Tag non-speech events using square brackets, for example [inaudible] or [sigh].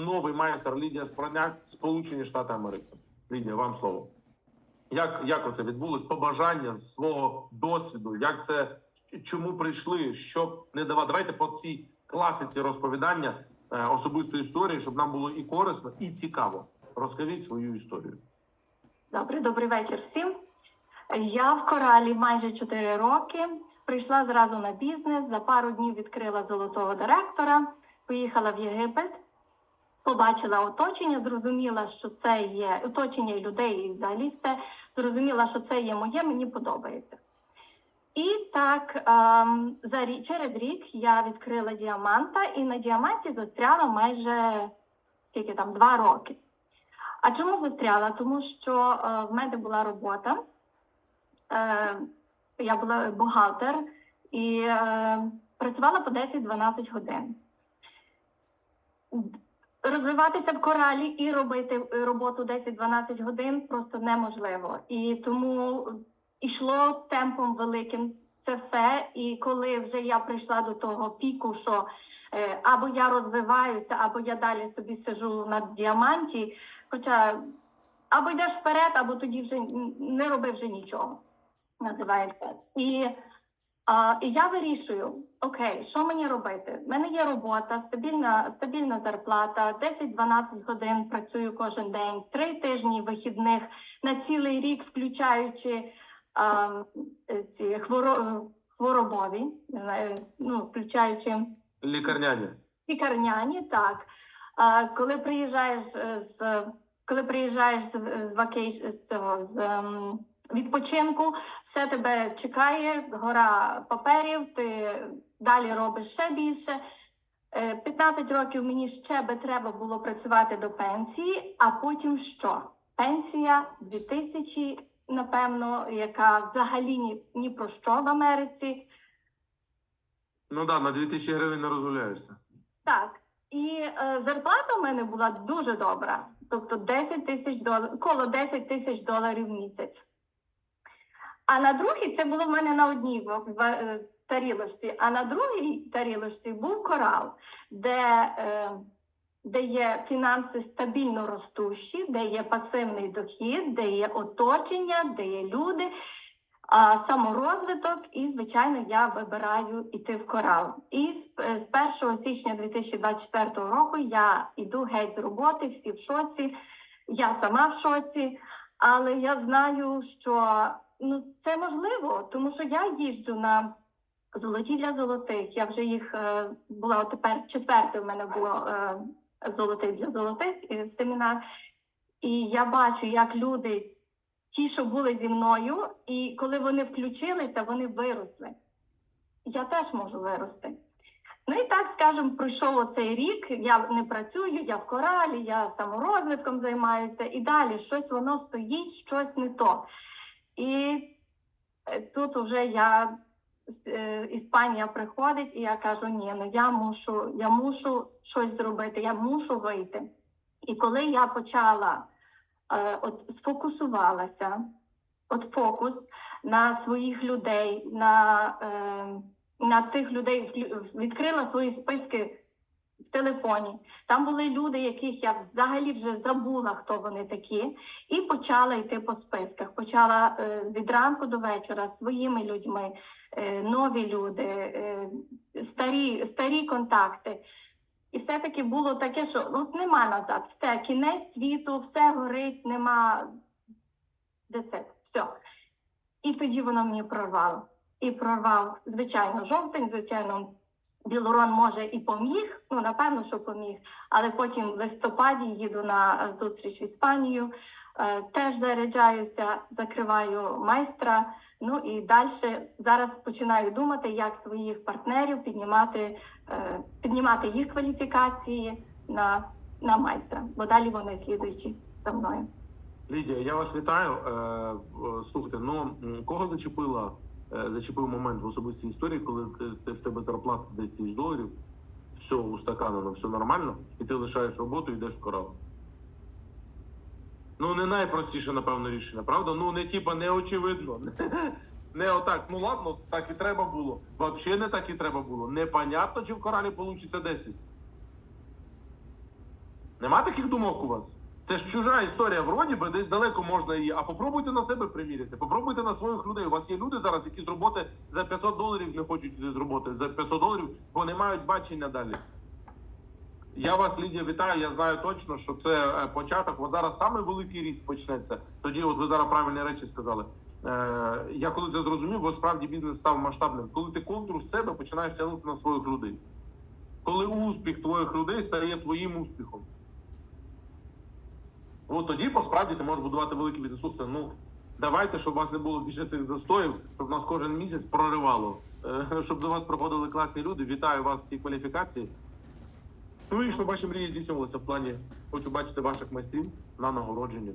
новий майстер Лідія Спроняк, Сполучені Штати Америки. Лідія, вам слово. Як, як оце відбулось? Побажання з свого досвіду, як це чому прийшли, щоб не давати. Давайте по цій класиці розповідання е, особистої історії, щоб нам було і корисно, і цікаво. Розкажіть свою історію. Добрий, добрий вечір всім. Я в коралі майже 4 роки. Прийшла зразу на бізнес. За пару днів відкрила золотого директора, поїхала в Єгипет, побачила оточення, зрозуміла, що це є оточення людей, і взагалі все. Зрозуміла, що це є моє, мені подобається. І так, ем, за рік, через рік я відкрила діаманта, і на діаманті застряла майже скільки там, два роки. А чому застряла? Тому що е, в мене була робота, е, я була бухгалтер і е, працювала по 10-12 годин. Розвиватися в коралі і робити е, роботу 10-12 годин просто неможливо. І тому йшло темпом великим це все. І коли вже я прийшла до того піку, що е, або я розвиваюся, або я далі собі сижу на діаманті. Хоча або йдеш вперед, або тоді вже не роби вже нічого. Називається. І, а, і я вирішую: окей, що мені робити? У мене є робота, стабільна, стабільна зарплата, 10-12 годин працюю кожен день, 3 тижні вихідних на цілий рік, включаючи а, е, ці хворо, хворобові, не знаю, ну, включаючи Лікарняні. лікарняні, так. А, коли приїжджаєш е, з коли приїжджаєш з, з вакейш з цього з ем, відпочинку, все тебе чекає, гора паперів, ти далі робиш ще більше. Е, 15 років мені ще би треба було працювати до пенсії, а потім що? Пенсія 2000, напевно, яка взагалі ні, ні про що в Америці. Ну да, на 2000 гривень не розгуляєшся. Так. І е, зарплата в мене була дуже добра, тобто 10 тисяч доларів, коло 10 тисяч доларів в місяць. А на другій це було в мене на одній е, тарілочці, а на другій тарілочці був корал, де, е, де є фінанси стабільно ростущі, де є пасивний дохід, де є оточення, де є люди, саморозвиток, і, звичайно, я вибираю йти в корал. І з, е, з 1 січня 2024 року я йду геть з роботи, всі в шоці, я сама в шоці, але я знаю, що ну, це можливо, тому що я їжджу на золоті для золотих. Я вже їх е, була тепер четверте в мене було е, золотий для золотих е, семінар. І я бачу, як люди ті, що були зі мною, і коли вони включилися, вони виросли. Я теж можу вирости. Ну і так, скажемо, пройшов оцей рік. Я не працюю, я в коралі, я саморозвитком займаюся, і далі щось воно стоїть, щось не то. І е, тут вже я е, Іспанія приходить, і я кажу: ні, ну я мушу, я мушу щось зробити, я мушу вийти. І коли я почала е, от сфокусувалася, от фокус на своїх людей, на, на тих людей, відкрила свої списки в телефоні. Там були люди, яких я взагалі вже забула, хто вони такі, і почала йти по списках. Почала е, від ранку до вечора своїми людьми, е, нові люди, е, старі, старі контакти. І все-таки було таке, що ну, нема назад, все, кінець світу, все горить, нема де це, все. І тоді воно мені прорвало. І прорвав, звичайно, жовтень, звичайно, Білорон може і поміг, ну напевно, що поміг. Але потім в листопаді їду на зустріч в Іспанію, е, теж заряджаюся, закриваю майстра. Ну і далі зараз починаю думати, як своїх партнерів піднімати, е, піднімати їх кваліфікації на, на майстра, бо далі вони слідуючі за мною. Лідія, я вас вітаю. Е, Слухайте, ну кого зачепила, зачепив момент в особистій історії, коли ти- в тебе зарплата 10 тисяч доларів, все устаканено, все нормально, і ти лишаєш роботу і йдеш в корал. Ну, не найпростіше, напевно, рішення, правда? Ну, не типа не очевидно. [laughs] Не отак, ну ладно, так і треба було. Взагалі не так і треба було. Непонятно, чи в коралі вийде 10. Нема таких думок у вас? Це ж чужа історія, вроді би десь далеко можна її. А попробуйте на себе приміряти. Попробуйте на своїх людей. У вас є люди зараз, які з роботи за 500 доларів не хочуть йти з роботи за 500 доларів, бо не мають бачення далі. Я вас, Лідія, вітаю. Я знаю точно, що це е, початок. От зараз саме великий ріст почнеться. Тоді, от ви зараз правильні речі сказали. Е, я коли це зрозумів, бо справді бізнес став масштабним. Коли ти ковдру з себе починаєш тягнути на своїх людей. Коли успіх твоїх людей стає твоїм успіхом. От тоді посправді ти можеш будувати великий бізнес. Слухайте, ну давайте, щоб у вас не було більше цих застоїв, щоб нас кожен місяць проривало, Е, [laughs] щоб до вас приходили класні люди. Вітаю вас в цій кваліфікації. Ну і щоб ваші мрії здійснювалися в плані, хочу бачити ваших майстрів на нагородженні.